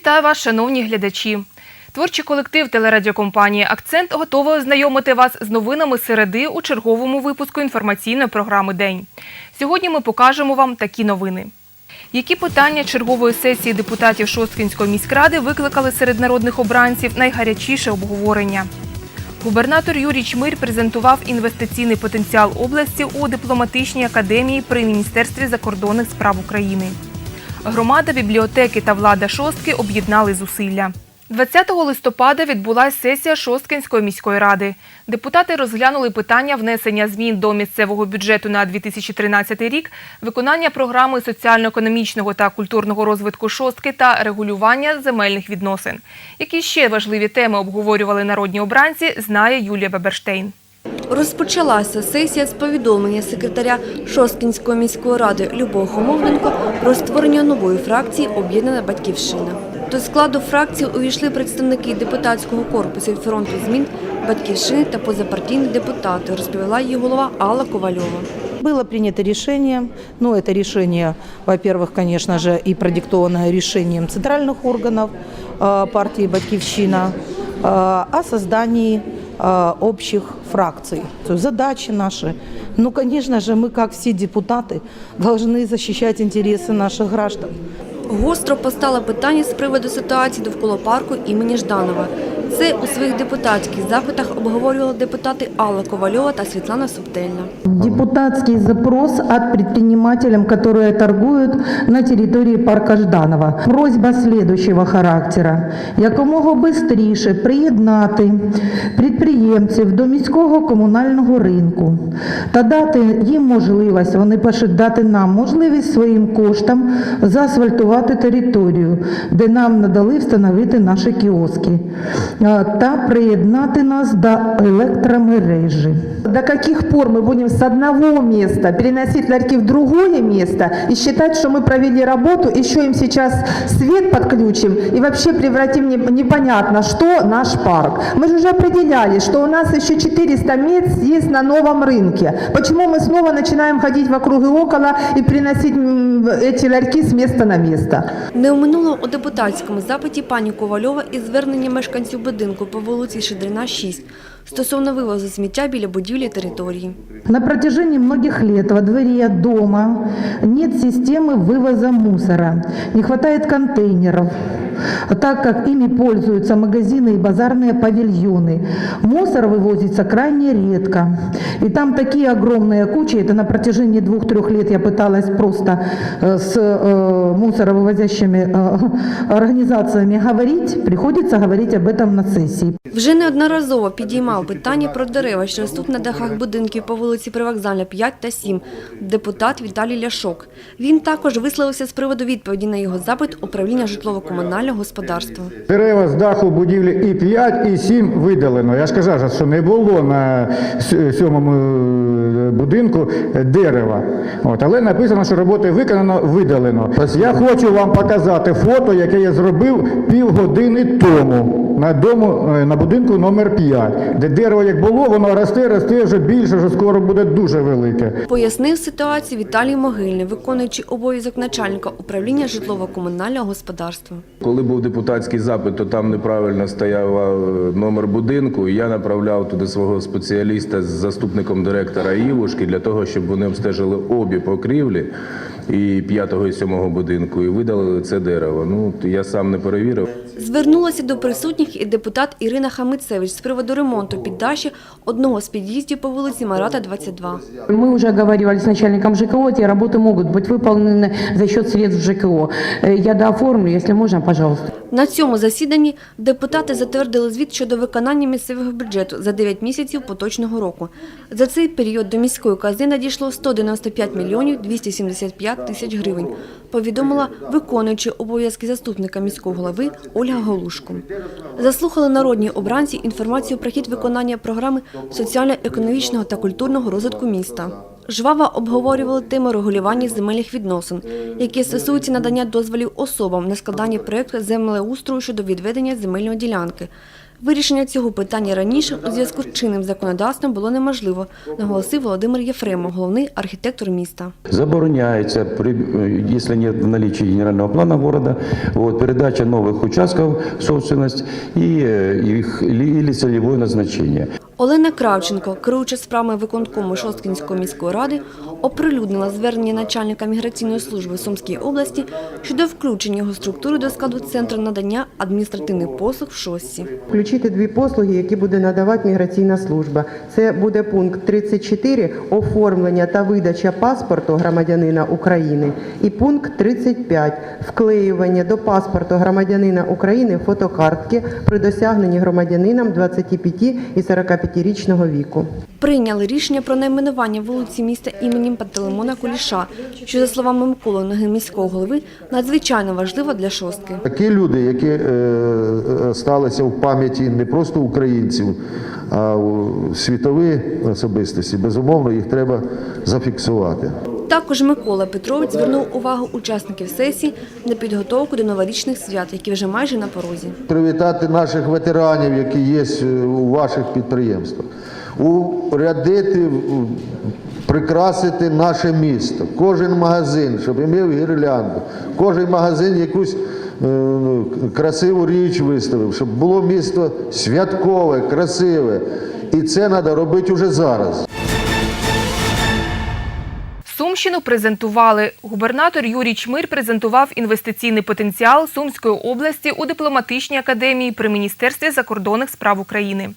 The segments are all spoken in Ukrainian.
Вітаю вас, шановні глядачі. Творчий колектив телерадіокомпанії Акцент готовий ознайомити вас з новинами середи у черговому випуску інформаційної програми День. Сьогодні ми покажемо вам такі новини. Які питання чергової сесії депутатів Шосткінської міськради викликали серед народних обранців найгарячіше обговорення? Губернатор Юрій Чмир презентував інвестиційний потенціал області у дипломатичній академії при Міністерстві закордонних справ України. Громада, бібліотеки та влада Шостки об'єднали зусилля. 20 листопада відбулася сесія Шосткинської міської ради. Депутати розглянули питання внесення змін до місцевого бюджету на 2013 рік, виконання програми соціально-економічного та культурного розвитку шостки та регулювання земельних відносин. Які ще важливі теми обговорювали народні обранці, знає Юлія Беберштейн. Розпочалася сесія з повідомлення секретаря Шосткінської міської ради Любов Хомовненко про створення нової фракції «Об'єднана Батьківщина». До складу фракції увійшли представники депутатського корпусу від фронту змін Батьківщини та позапартійні депутати, розповіла її голова Алла Ковальова. Было принято решение, ну это решение, во-первых, конечно же, и продиктованное решением центральных органов э, партии «Батькивщина» э, о создании э, общих фракций. То есть Задачи наши, ну, конечно же, мы, как все депутаты, должны защищать интересы наших граждан. Гостро постало питання з приводу ситуації довкола парку імені Жданова. Це у своїх депутатських запитах обговорювали депутати Алла Ковальова та Світлана Субтельна. Депутатский запрос от предпринимателям, которые торгуют на территории парка Жданова. Просьба следующего характера. Якомога бистріше приєднати підприємців до міського комунального ринку та дати їм можливість, вони пишуть дати нам можливість своїм коштам заасфальтувати територію, де нам надали встановити наші кіоски та приєднати нас до електромережі. До каких пор мы будем с одного места переносить ларьки в другое место и считать, что мы провели работу, еще им сейчас свет подключим и вообще превратим не- непонятно, что наш парк. Мы же уже определяли, что у нас еще 400 мест есть на новом рынке. Почему мы снова начинаем ходить вокруг и около и приносить м, эти ларьки с места на место? Не оминуло у депутатському запиті пані Ковальова і звернення мешканців будинку по вулиці Шедрина, 6 стосовно вивозу сміття біля будівлі території. На протяжении многих лет во дворе дома нет системы вывоза мусора, не хватает контейнеров, так как ими пользуются магазины и базарные павильоны. Мусор вывозится крайне редко. И там такие огромные кучи, это на протяжении двух-трех лет я пыталась просто э, с э, мусоровывозящими э, организациями говорить, приходится говорить об этом на сессии. Вже неодноразово підіймав питання про дерева, що ростуть на дахах будинків по вулиці Привокзальна 5 та 7, депутат Віталій Ляшок. Він також висловився з приводу відповіді на його запит управління житлово-комунального господарства. Дерева з даху будівлі і 5, і 7 видалено. Я ж казав, що не було на сьомому будинку дерева. От, але написано, що роботи виконано, видалено. Ось я хочу вам показати фото, яке я зробив півгодини тому на, дому, е, на будинку номер 5, де дерево як було, воно росте, росте вже більше, вже скоро буде дуже велике. Пояснив ситуацію Віталій Могильний, виконуючий обов'язок начальника управління житлово-комунального господарства. Коли був депутатський запит, то там неправильно стояв е, номер будинку. і Я направляв туди свого спеціаліста з заступником директора Івушки для того, щоб вони обстежили обі покрівлі і п'ятого і сьомого будинку і видалили це дерево. Ну я сам не перевірив. Звернулася до присутніх і депутат Ірина Хамицевич з приводу ремонту піддаші одного з під'їздів по вулиці Марата, 22. Мы уже оговаривали с начальником ЖКО, эти работы могут быть выполнены за счет средств ЖКО. Э, Я дооформлю, если можно, пожалуйста. На цьому засіданні депутати затвердили звіт щодо виконання місцевого бюджету за 9 місяців поточного року. За цей період до міської казни надійшло 195 мільйонів 275 тисяч гривень, повідомила виконуючи обов'язки заступника міського голови Ольга Голушко. Заслухали народні обранці інформацію про хід виконання програми соціально-економічного та культурного розвитку міста Жваво обговорювали тему регулювання земельних відносин, які стосуються надання дозволів особам на складання проєкту землеустрою щодо відведення земельної ділянки. Вирішення цього питання раніше у зв'язку з чинним законодавством було неможливо, наголосив Володимир Єфремов, головний архітектор міста. Забороняется, при, э, если нет в наличии генерального плана города, вот, передача новых участков в собственность и э, их или, или целевое назначение. Олена Кравченко, керуюча справами виконкому Шосткінської міської ради, оприлюднила звернення начальника міграційної служби Сумської області щодо включення його структури до складу центру надання адміністративних послуг в Шостці. Включити дві послуги, які буде надавати міграційна служба. Це буде пункт 34 – оформлення та видача паспорту громадянина України. І пункт 35 – вклеювання до паспорту громадянина України фотокартки при досягненні громадянинам 25 і 45-річного віку. Прийняли рішення про найменування вулиці міста імені Пантелеймона Куліша, що, за словами Миколи Ноги міського голови, надзвичайно важливо для шостки. Такі люди, які е, е, сталися в пам'яті не просто українців, а світові особистості, безумовно, їх треба зафіксувати. Також Микола Петрович звернув увагу учасників сесії на підготовку до новорічних свят, які вже майже на порозі. Привітати наших ветеранів, які є е, у ваших підприємствах, урядити, прикрасити наше місто, кожен магазин, щоб мав гірлянду, кожен магазин якусь е, ну, красиву річ виставив, щоб було місто святкове, красиве. І це треба робити вже зараз. Сумщину презентували. Губернатор Юрій Чмир презентував інвестиційний потенціал Сумської області у дипломатичній академії при Міністерстві закордонних справ України.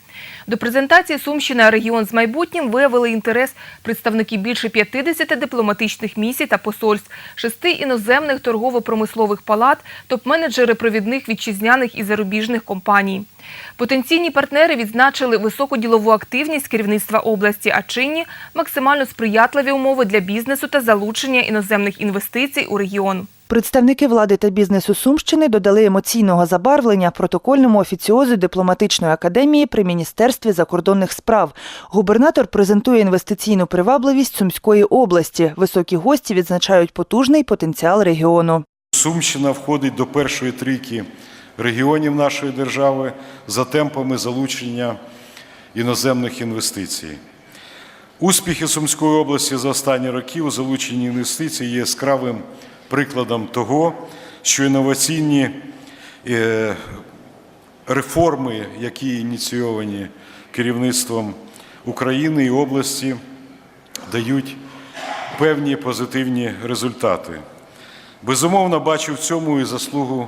До презентації Сумщина регіон з майбутнім виявили інтерес представники більше 50 дипломатичних місій та посольств, шести іноземних торгово-промислових палат, топ-менеджери провідних вітчизняних і зарубіжних компаній. Потенційні партнери відзначили високу ділову активність керівництва області, а чинні – максимально сприятливі умови для бізнесу та залучення іноземних інвестицій у регіон. Представники влади та бізнесу Сумщини додали емоційного забарвлення протокольному офіціозу дипломатичної академії при міністерстві закордонних справ. Губернатор презентує інвестиційну привабливість Сумської області. Високі гості відзначають потужний потенціал регіону. Сумщина входить до першої трійки регіонів нашої держави за темпами залучення іноземних інвестицій. Успіхи Сумської області за останні роки у залученні інвестицій є яскравим прикладом того, що інноваційні е, реформи, які ініційовані керівництвом України і області, дають певні позитивні результати. Безумовно, бачу в цьому і заслугу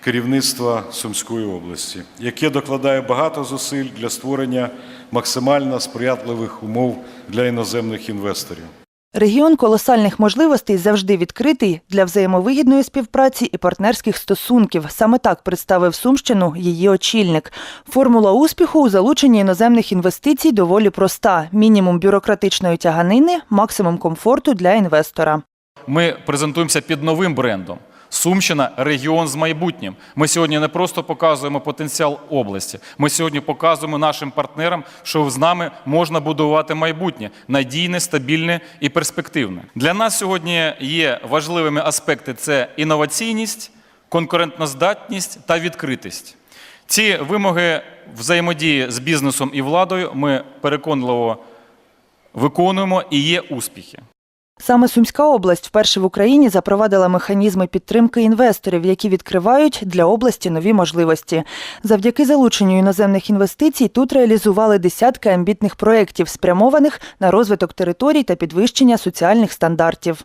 керівництва Сумської області, яке докладає багато зусиль для створення максимально сприятливих умов для іноземних інвесторів. Регіон колосальних можливостей завжди відкритий для взаємовигідної співпраці і партнерських стосунків. Саме так представив Сумщину її очільник. Формула успіху у залученні іноземних інвестицій доволі проста: мінімум бюрократичної тяганини, максимум комфорту для інвестора. Ми презентуємося під новим брендом. Сумщина регіон з майбутнім. Ми сьогодні не просто показуємо потенціал області. Ми сьогодні показуємо нашим партнерам, що з нами можна будувати майбутнє надійне, стабільне і перспективне. Для нас сьогодні є важливими аспекти: це інноваційність, конкурентноздатність та відкритість. Ці вимоги взаємодії з бізнесом і владою ми переконливо виконуємо і є успіхи. Саме Сумська область вперше в Україні запровадила механізми підтримки інвесторів, які відкривають для області нові можливості. Завдяки залученню іноземних інвестицій тут реалізували десятки амбітних проєктів, спрямованих на розвиток територій та підвищення соціальних стандартів.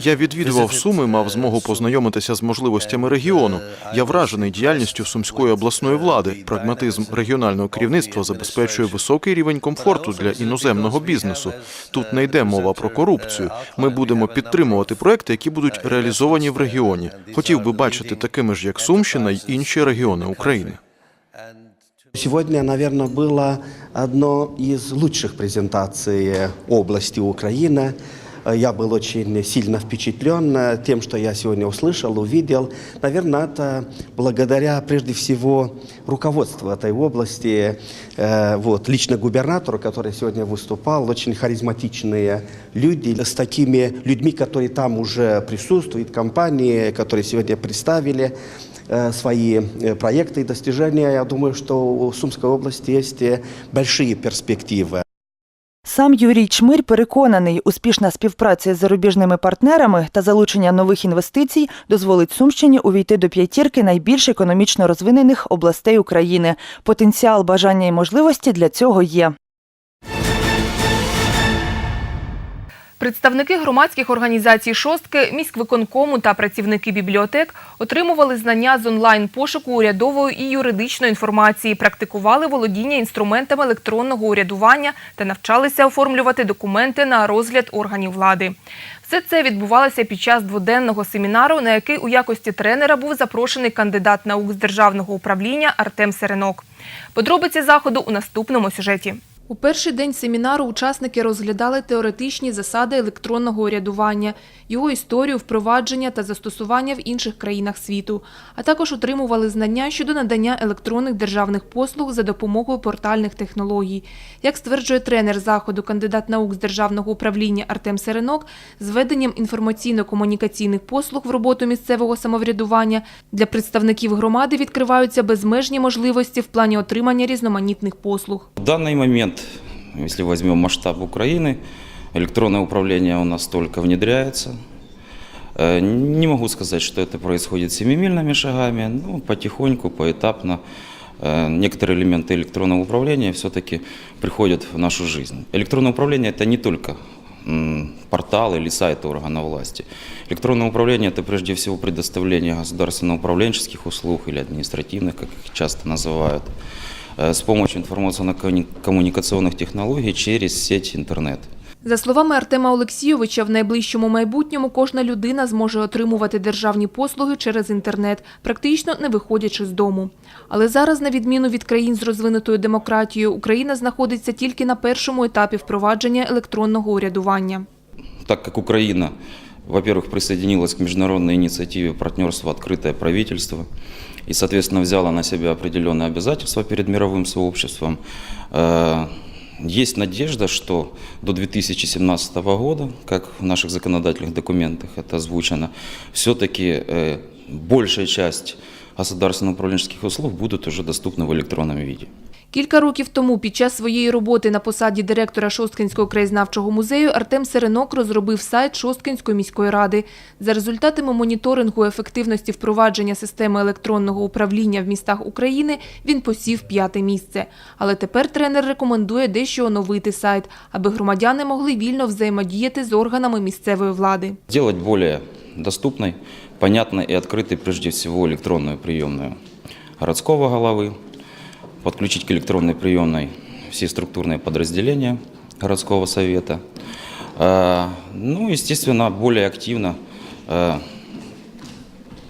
Я відвідував Суми, мав змогу познайомитися з можливостями регіону. Я вражений діяльністю сумської обласної влади. Прагматизм регіонального керівництва забезпечує високий рівень комфорту для іноземного бізнесу. Тут не йде мова про корупцію. Ми будемо підтримувати проекти, які будуть реалізовані в регіоні. Хотів би бачити такими ж, як Сумщина й інші регіони України. Сегодня, наверное, было одно из лучших презентаций области Украины. Я был очень сильно впечатлен тем, что я сегодня услышал, увидел. Наверное, это благодаря прежде всего руководству этой области, э, вот, лично губернатору, который сегодня выступал, очень харизматичные люди с такими людьми, которые там уже присутствуют, компании, которые сегодня представили. э, свои э, проекты и достижения. Я думаю, что у Сумской области есть э, большие перспективы. Сам Юрій Чмирь переконаний, успішна співпраця з зарубіжними партнерами та залучення нових інвестицій дозволить Сумщині увійти до п'ятірки найбільш економічно розвинених областей України. Потенціал, бажання і можливості для цього є. Представники громадських організацій шостки, міськвиконкому та працівники бібліотек отримували знання з онлайн-пошуку урядової і юридичної інформації, практикували володіння інструментами електронного урядування та навчалися оформлювати документи на розгляд органів влади. Все це відбувалося під час дводенного семінару, на який у якості тренера був запрошений кандидат наук з державного управління Артем Серенок. Подробиці заходу у наступному сюжеті. У перший день семінару учасники розглядали теоретичні засади електронного урядування, його історію, впровадження та застосування в інших країнах світу, а також отримували знання щодо надання електронних державних послуг за допомогою портальних технологій. Як стверджує тренер заходу, кандидат наук з державного управління Артем Серенок, з введенням інформаційно-комунікаційних послуг в роботу місцевого самоврядування для представників громади відкриваються безмежні можливості в плані отримання різноманітних послуг. В данный момент, если возьмем масштаб Украины, электронное управление у нас только внедряется. Э, Не могу сказать, что это происходит семимильными шагами, но потихоньку, поэтапно э, некоторые элементы электронного управления все-таки приходят в нашу жизнь. Электронное управление – это не только м, портал или сайт органа власти. Электронное управление – это прежде всего предоставление государственно-управленческих услуг или административных, как их часто называют, э, с помощью информационно-коммуникационных технологий через сеть интернет. За словами Артема Олексійовича, в найближчому майбутньому кожна людина зможе отримувати державні послуги через інтернет, практично не виходячи з дому. Але зараз, на відміну від країн з розвинутою демократією, Україна знаходиться тільки на першому етапі впровадження електронного урядування. Так как Украина, во-первых, присоединилась к международной инициативе партнерства «Открытое правительство» и, соответственно, взяла на себя определенные обязательства перед мировым сообществом, э, есть надежда, что до 2017 года, как в наших законодательных документах это озвучено, все-таки э, большая часть государственно-управленческих услуг будут уже доступны в электронном виде. Кілька років тому під час своєї роботи на посаді директора Шосткинського краєзнавчого музею Артем Серенок розробив сайт Шосткинської міської ради. За результатами моніторингу ефективності впровадження системи електронного управління в містах України він посів п'яте місце. Але тепер тренер рекомендує дещо оновити сайт, аби громадяни могли вільно взаємодіяти з органами місцевої влади. Сделать более доступной, понятной и открытой прежде всего электронную приемную городского головы, подключить к электронной приемной все структурные подразделения городского совета. Э, Ну, естественно, более активно э,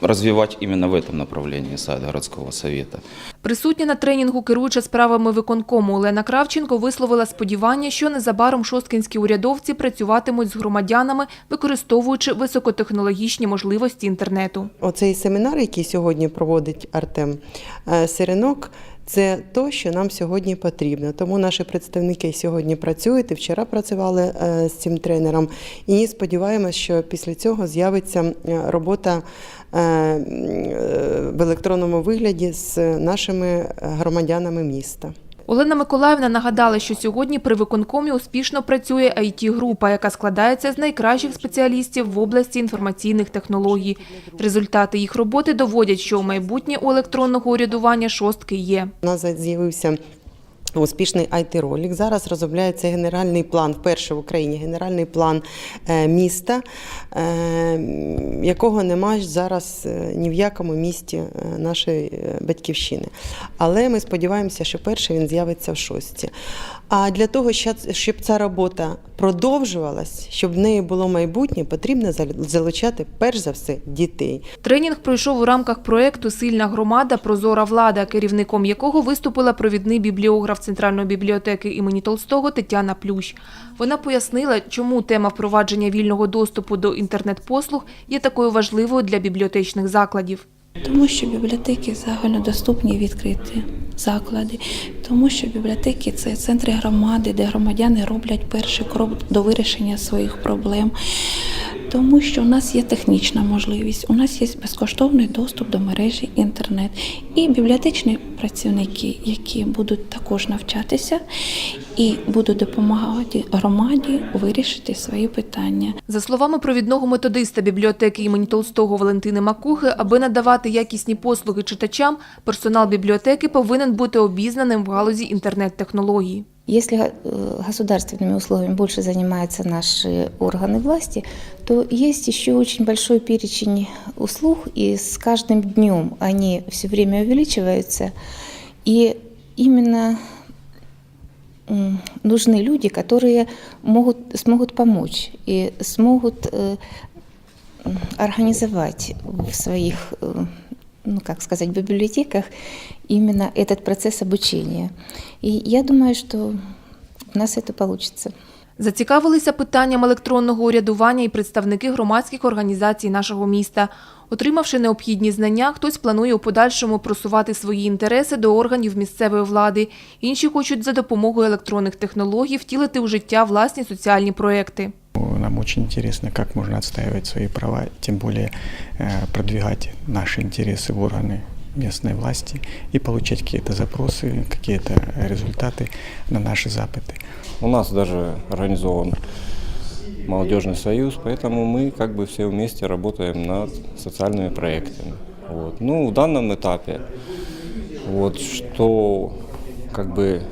развивать именно в этом направлении сайт городского совета. Присутня на тренінгу керуюча справами виконкому Олена Кравченко висловила сподівання, що незабаром шосткинські урядовці працюватимуть з громадянами, використовуючи високотехнологічні можливості інтернету. Оцей семінар, який сьогодні проводить Артем е, Сиренок, це то, що нам сьогодні потрібно. Тому наші представники сьогодні працюють і вчора працювали е, з цим тренером. І сподіваємось, що після цього з'явиться е, робота е, в електронному вигляді з нашими громадянами міста. Олена Миколаївна нагадала, що сьогодні при виконкомі успішно працює IT-група, яка складається з найкращих спеціалістів в області інформаційних технологій. Результати їх роботи доводять, що у майбутнє у електронного урядування шостки є. У нас з'явився успішний it ролік Зараз розробляється генеральний план, вперше в Україні генеральний план е, міста, е, якого немає зараз е, ні в якому місті нашої батьківщини. Але ми сподіваємося, що перший він з'явиться в шості. А для того, щоб ця робота продовжувалась, щоб в неї було майбутнє, потрібно залучати перш за все дітей. Тренінг пройшов у рамках проєкту Сильна громада, прозора влада, керівником якого виступила провідний бібліограф Центральної бібліотеки імені Толстого Тетяна Плющ. Вона пояснила, чому тема впровадження вільного доступу до інтернет-послуг є такою важливою для бібліотечних закладів. Тому що бібліотеки загальнодоступні відкриті заклади, тому що бібліотеки це центри громади, де громадяни роблять перший крок до вирішення своїх проблем. Тому що у нас є технічна можливість, у нас є безкоштовний доступ до мережі інтернет і бібліотечні працівники, які будуть також навчатися і будуть допомагати громаді вирішити свої питання. За словами провідного методиста бібліотеки імені Толстого Валентини Макухи, аби надавати якісні послуги читачам, персонал бібліотеки повинен бути обізнаним в галузі інтернет-технологій. Если э, государственными условиями больше занимаются наши органы власти, то есть еще очень большой перечень услуг, и с каждым днем они все время увеличиваются. И именно м, нужны люди, которые могут, смогут помочь и смогут э, м, организовать в своих, э, ну как сказать, библиотеках именно этот процесс обучения. И я думаю, что у нас это получится. Зацікавилися питанням електронного урядування і представники громадських організацій нашого міста. Отримавши необхідні знання, хтось планує у подальшому просувати свої інтереси до органів місцевої влади. Інші хочуть за допомогою електронних технологій втілити у життя власні соціальні проекти. Нам очень интересно, как можно отстаивать свои права, тем более э, продвигать наши интересы в органы местной власти и получать какие-то запросы, какие-то результаты на наши запыты. У нас даже организован Молодежный союз, поэтому мы как бы все вместе работаем над социальными проектами. Вот. Ну, в данном этапе, вот, что как бы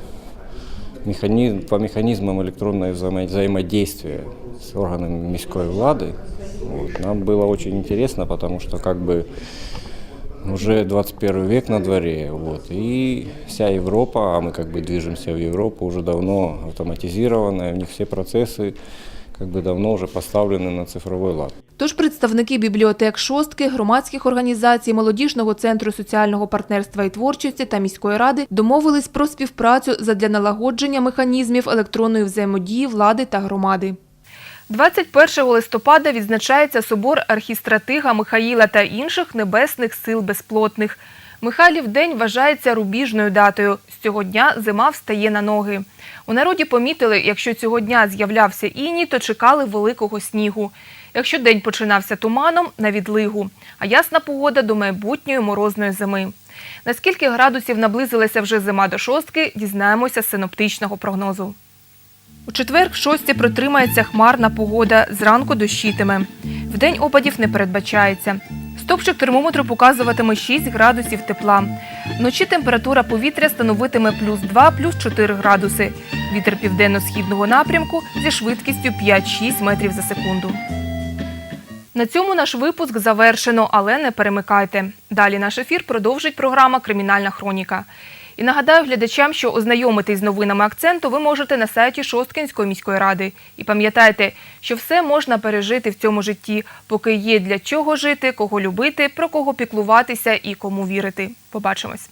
механизм, по механизмам электронного взаимо- взаимодействия с органами міської влады, вот, нам было очень интересно, потому что как бы уже 21 век на дворе, вот, и вся Европа, а мы как бы движемся в Европу, уже давно автоматизированная, у них все процессы как бы давно уже поставлены на цифровой лад. Тож представники бібліотек шостки, громадських організацій, молодіжного центру соціального партнерства і творчості та міської ради домовились про співпрацю задля налагодження механізмів електронної взаємодії влади та громади. 21 листопада відзначається собор архістратига Михаїла та інших небесних сил безплотних. Михайлів день вважається рубіжною датою. З цього дня зима встає на ноги. У народі помітили, якщо цього дня з'являвся іній, то чекали великого снігу. Якщо день починався туманом на відлигу, а ясна погода до майбутньої морозної зими. Наскільки градусів наблизилася вже зима до шостки, дізнаємося з синоптичного прогнозу. У четвер в шості протримається хмарна погода, зранку дощитиме. Вдень опадів не передбачається. Стопчик термометру показуватиме 6 градусів тепла. Вночі температура повітря становитиме плюс 2, плюс 4 градуси. Вітер південно-східного напрямку зі швидкістю 5-6 метрів за секунду. На цьому наш випуск завершено, але не перемикайте. Далі наш ефір продовжить програма Кримінальна хроніка. І нагадаю глядачам, що ознайомитись з новинами акценту ви можете на сайті Шосткинської міської ради. І пам'ятайте, що все можна пережити в цьому житті, поки є для чого жити, кого любити, про кого піклуватися і кому вірити. Побачимось.